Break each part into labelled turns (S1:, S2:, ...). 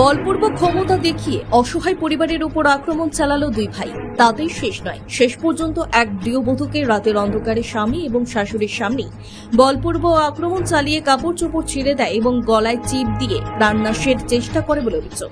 S1: বলপূর্বক ক্ষমতা দেখিয়ে অসহায় পরিবারের উপর আক্রমণ চালালো দুই ভাই। তাতেই শেষ নয়। শেষ পর্যন্ত এক গৃহবধূকে রাতের অন্ধকারে স্বামী এবং শাশুড়ির সামনেই বলপূর্ব আক্রমণ চালিয়ে কাপড় চোপড় ছিঁড়ে দেয় এবং গলায় চিপ দিয়ে প্রাণনাশের চেষ্টা করে বলে অভিযোগ।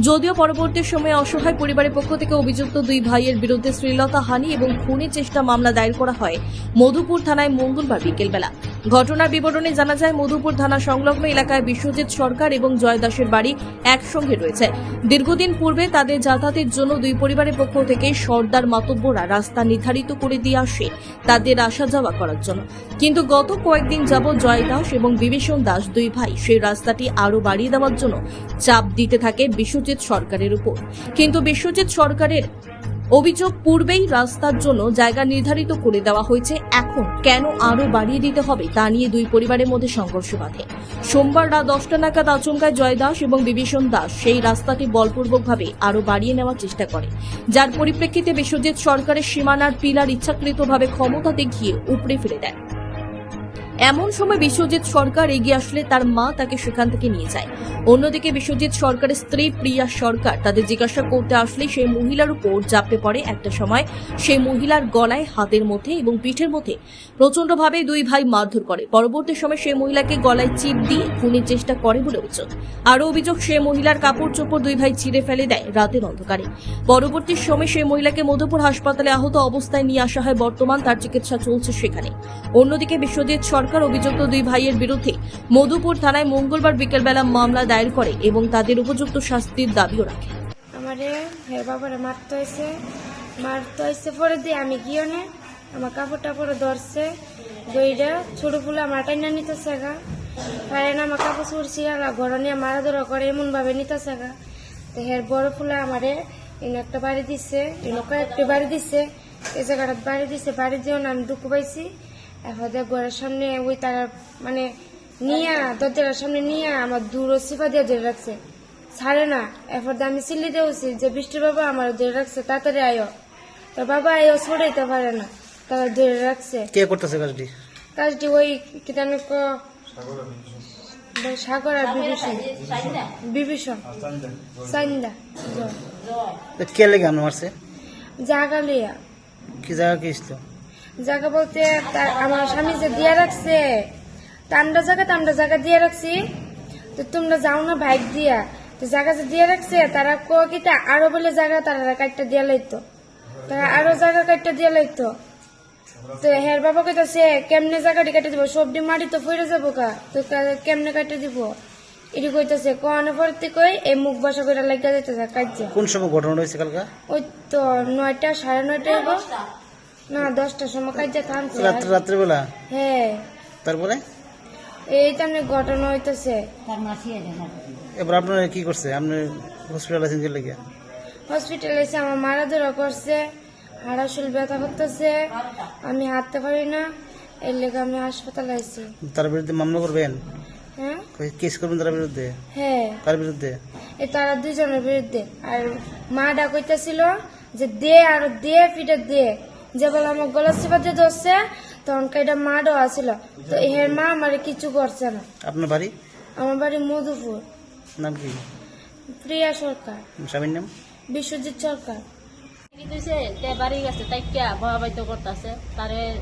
S1: যদিও পরবর্তী সময়ে অসহায় পরিবারের পক্ষ থেকে অভিযুক্ত দুই ভাইয়ের বিরুদ্ধে শ্রীলতা হানি এবং খুনের চেষ্টা মামলা দায়ের করা হয় মধুপুর থানায় মঙ্গলবার বিকেলবেলা। ঘটনার বিবরণে জানা যায়, মধুপুর থানা সংলগ্ন এলাকায় বিশ্বজিৎ সরকার এবং জয় দাসের বাড়ি একসঙ্গে রয়েছে। দীর্ঘদিন পূর্বে তাদের যাতায়াতের জন্য দুই পরিবারের পক্ষ থেকে সর্দার মাতব্বরা রাস্তা নির্ধারিত করে দিয়ে আসে তাদের আসা যাওয়া করার জন্য। কিন্তু গত কয়েকদিন যাব জয় দাস এবং বিভীষণ দাস দুই ভাই সেই রাস্তাটি আরও বাড়িয়ে দেওয়ার জন্য চাপ দিতে থাকে বিশ্বজিৎ সরকারের উপর। কিন্তু বিশ্বজিৎ সরকারের অভিযোগ পূর্বেই রাস্তার জন্য জায়গা নির্ধারিত করে দেওয়া হয়েছে। এখন কেন আরও বাড়িয়ে দিতে হবে তা নিয়ে দুই পরিবারের মধ্যে সংঘর্ষ বাঁধে। সোমবার রাত দশটা নাগাদ আচমকায় জয় দাস এবং বিভীষণ দাস সেই রাস্তাটি বলপূর্বকভাবে আরও বাড়িয়ে নেওয়ার চেষ্টা করে। যার পরিপ্রেক্ষিতে বিশ্বজিৎ সরকারের সীমানার পিলার ইচ্ছাকৃতভাবে ক্ষমতা দেখিয়ে উপড়ে ফেলে দেয়। এমন সময় বিশ্বজিৎ সরকার এগিয়ে আসলে তার মা তাকে সেখান থেকে নিয়ে যায়। অন্যদিকে বিশ্বজিৎ সরকারের স্ত্রী প্রিয়া সরকার তাদের জিজ্ঞাসা করতে আসলে সেই মহিলার উপর চাপে পড়ে একটা সময়। সেই মহিলার গলায়, হাতের মধ্যে এবং পিঠের মধ্যে প্রচণ্ডভাবে দুই ভাই মারধর করে। পরবর্তী সময় সেই মহিলাকে গলায় চিপ দিয়ে খুনের চেষ্টা করে বলে অভিযোগ। আরও অভিযোগ সে মহিলার কাপড় চোপড় দুই ভাই ছিঁড়ে ফেলে দেয় রাতের অন্ধকারে। পরবর্তী সময় সেই মহিলাকে মধুপুর হাসপাতালে আহত অবস্থায় নিয়ে আসা হয়। বর্তমান তার চিকিৎসা চলছে সেখানে। অন্যদিকে বিশ্বজিৎ সরকার অভিযুক্ত দুই ভাইয়ের বিরুদ্ধে মধুপুর থানায় মঙ্গলবার বিকেলবেলা মামলা দায়ের করে এবং তাদের উপযুক্ত শাস্তির দাবিও রাখে।
S2: আমারে, হের বাবারে মারতে হয়েছে মারতে হয়েছে পরে দিয়ে আমি গিয়ে আমার কাপড় টাপড় ধরছে দইটা ছোট ফুলে আমার টাইনা নিতেছে গা। পারে না আমার কাপড় আর ঘর নিয়ে মারা ধরা করে এমন ভাবে নিতেছে গা। তো হের বড় ফুলে আমারে এনে একটা বাড়ি দিচ্ছে এনে কয়েকটি বাড়ি দিচ্ছে এই জায়গাটা বাড়ি দিচ্ছে বাড়ি দিয়েও আমি দুঃখ পাইছি। এখন দেখ ঘরের সামনে ওই তারা মানে নিয়ে দরজার সামনে নিয়ে আমার দূর সিফা দিয়ে ধরে রাখছে। ছাড়ে না এরপর দিয়ে আমি চিল্লি দেওছি যে বৃষ্টির বাবা আমার ধরে রাখছে তাড়াতাড়ি আয়ো। তোর বাবা আয়ো ছড়াইতে পারে না তারা ধরে রাখছে।
S3: কে করতেছে কাজটি?
S2: কাজটি ওই কি জানি সাগর আর বিভীষণ। বিভীষণ। সাইন্দা?
S3: কে লেগে আমরা মারছে?
S2: জাগা লিয়া।
S3: কি জায়গা কি
S2: জায়গা বলতে আমার স্বামী যে দিয়ে রাখছে তান্ডা জায়গা তান্ডা জায়গা দিয়ে রাখছি। তো তোমরা যাও না বাইক দিয়া। তো জায়গা যে দিয়ে রাখছে তারা কিতা আরও বলে জায়গা তারা কাটটা দিয়ে লাইতো। তারা আরও জায়গা কাটটা দিয়ে লাইতো। তো হের বাবা কইতাছে কেমনে জায়গাটি কেটে দিব? সবজি মাটি তো ফিরে যাব কা? তো কেমনে কাটে দিব? এটি কইতাছে কোয়ানে পড়তে কই এই মুখ বাসা করে লাগা যাইতেছে কাজে
S3: কোন সময় ঘটনা হয়েছে কালকা?
S2: ওই তো নয়টা সাড়ে নয়টা না দশটার সময়। কাজে থামছে।
S3: রাত্রে রাত্রেবেলা?
S2: হ্যাঁ।
S3: তারপরে?
S2: এই তেমনি ঘটনা হইতেছে।
S3: এবার আপনারা কি করছে? আপনি হসপিটাল আছেন কে লেগে
S2: হসপিটালে এসে আমার মারা ধরা করছে হাড়াশুল ব্যথা করতেছে। আমি হাঁটতে পারি না। এর লেগে আমি হাসপাতালে আইছি।
S3: তার বিরুদ্ধে মামলা করবেন?
S2: হ্যাঁ?
S3: কেস করবেন তার বিরুদ্ধে?
S2: হ্যাঁ।
S3: তার বিরুদ্ধে?
S2: এই তারা দুজনের বিরুদ্ধে। আর মা ডাকইতেছিল যে দে আর দে পিঠে দে। যে বলে আমার গলা দিয়ে ধরছে তখন এটা মা দেওয়া ছিল। তো এর মা আমার কিছু করছে না।
S3: আপনার বাড়ি?
S2: আমার বাড়ি মধুপুর।
S3: নাম কি?
S2: প্রিয়া সরকার।
S3: স্বামীর নাম?
S2: বিশ্বজিৎ সরকার।
S4: দিছে তে বাড়ি গেছে তাই কে করতেছে। তারে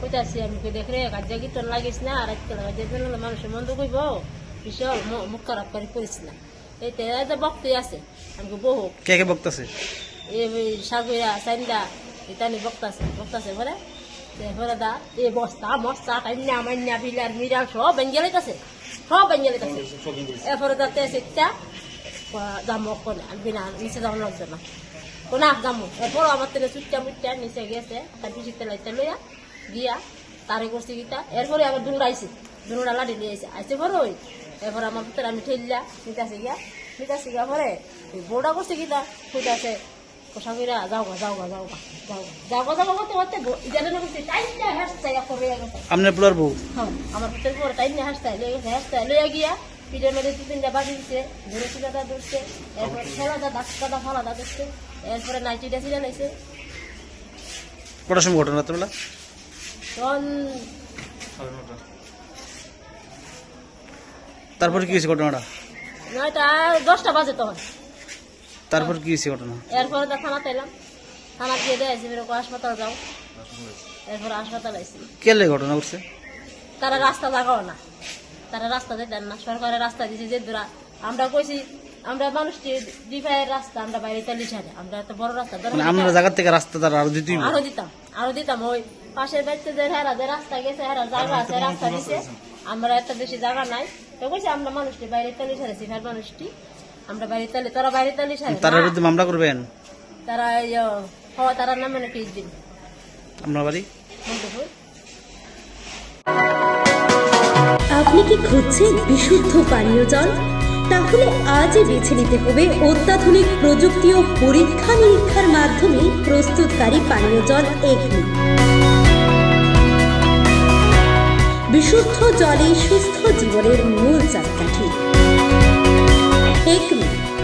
S4: কইতাছি আমি কি দেখ রে কাজে কি তোর লাগিস না আর লাগা যে মানুষের মন্দ কইব বিশাল ম- মুখ খারাপ করে করিস না। এই তে বক্তি আছে আমি বহু।
S3: কে কে বকতেছে?
S4: এই সাগুরা সাইন্দা ইতানি বক্তাছে বক্তাছে ভরে তে ভরে দা এই বস্তা মস্তা টাইনা মাইনা বিলার মিরাল সব বেঞ্জেলে কাছে সব বেঞ্জেলে কাছে এরপরে দা তে সিটটা দাম কোনে বিনা নিচে যাওয়া লাগছে না। কোনা দামু এরপর আমার তেলে চুটটা মুটটা নিচে গেছে তার পিছিয়ে তেলাইতে লইয়া দিয়া তারে করছি গীতা। এরপরে আবার দৌড়াইছি দৌড়া লাড়ি নিয়ে আইসি আইসে পরে ওই। এরপর আমার ভিতরে আমি ঠেললা নিতাছি গিয়া নিতাছি গিয়া পরে বউটা করছে গীতা কইতাছে কোষা যাও গা যাও গা যাও গা যাও গা যাও গা যাও গা করতে করতে ইজানে না টাইমটা হাসতে এখন রয়ে গেছে
S3: আপনার পোলার বউ
S4: হ্যাঁ আমার ভিতরে পরে টাইমটা হাসতে লয়ে গেছে হাসতে লইয়া গিয়া পিঠের মধ্যে দু তিনটা বাজি সিলাটা ধরছে এরপর ছেলাটা ডাক্তারটা ফালাটা ধরছে এরপরে নাইটিটা সিলা লাইছে
S3: কটার সময় ঘটনা রাত্রেবেলা
S4: তখন
S3: তারপরে কি হয়েছে ঘটনাটা
S4: নয়টা দশটা বাজে তখন
S3: তারপর কি হয়েছে ঘটনা?
S4: এরপরে তো থানাতে এলাম। থানা গিয়ে দেয়াইছি এরকম হাসপাতাল যাও এরপরে হাসপাতাল আইসি
S3: কেলে ঘটনা ঘটছে?
S4: তারা রাস্তা লাগাও না। তারা রাস্তা দিতেন না। সরকারের রাস্তা দিয়েছে যে দূরা। আমরা কইছি আমরা মানুষটি ডিভাইয়ের রাস্তা আমরা বাইরে তালি ছাড়ে আমরা এত বড় রাস্তা ধরো
S3: মানে আপনার জায়গা থেকে রাস্তা তারা আরও দিতেই
S4: আরও দিতাম আরও দিতাম। ওই পাশের বাড়িতে যে হেরা যে রাস্তা গেছে হেরা জায়গা আছে রাস্তা দিছে। আমরা এত বেশি জায়গা নাই। তো কইছি আমরা মানুষটি বাইরে তালি ছাড়েছি ফের মানুষটি। আমরা বাইরে তালি তোরা বাইরে তালি
S3: তার বিরুদ্ধে মামলা করবেন?
S4: তারা ইয়ে, হ তারা নামে নাকি দিন।
S3: আপনার বাড়ি?
S5: আপনি কি খুঁজছেন বিশুদ্ধ পানীয় জল? তাহলে আজই বেছে নিতে হবে অত্যাধুনিক প্রযুক্তি ও পরীক্ষা নিরীক্ষার মাধ্যমে প্রস্তুতকারী পানীয় জল এগনি। বিশুদ্ধ জলে সুস্থ জীবনের মূল চাকাঠি।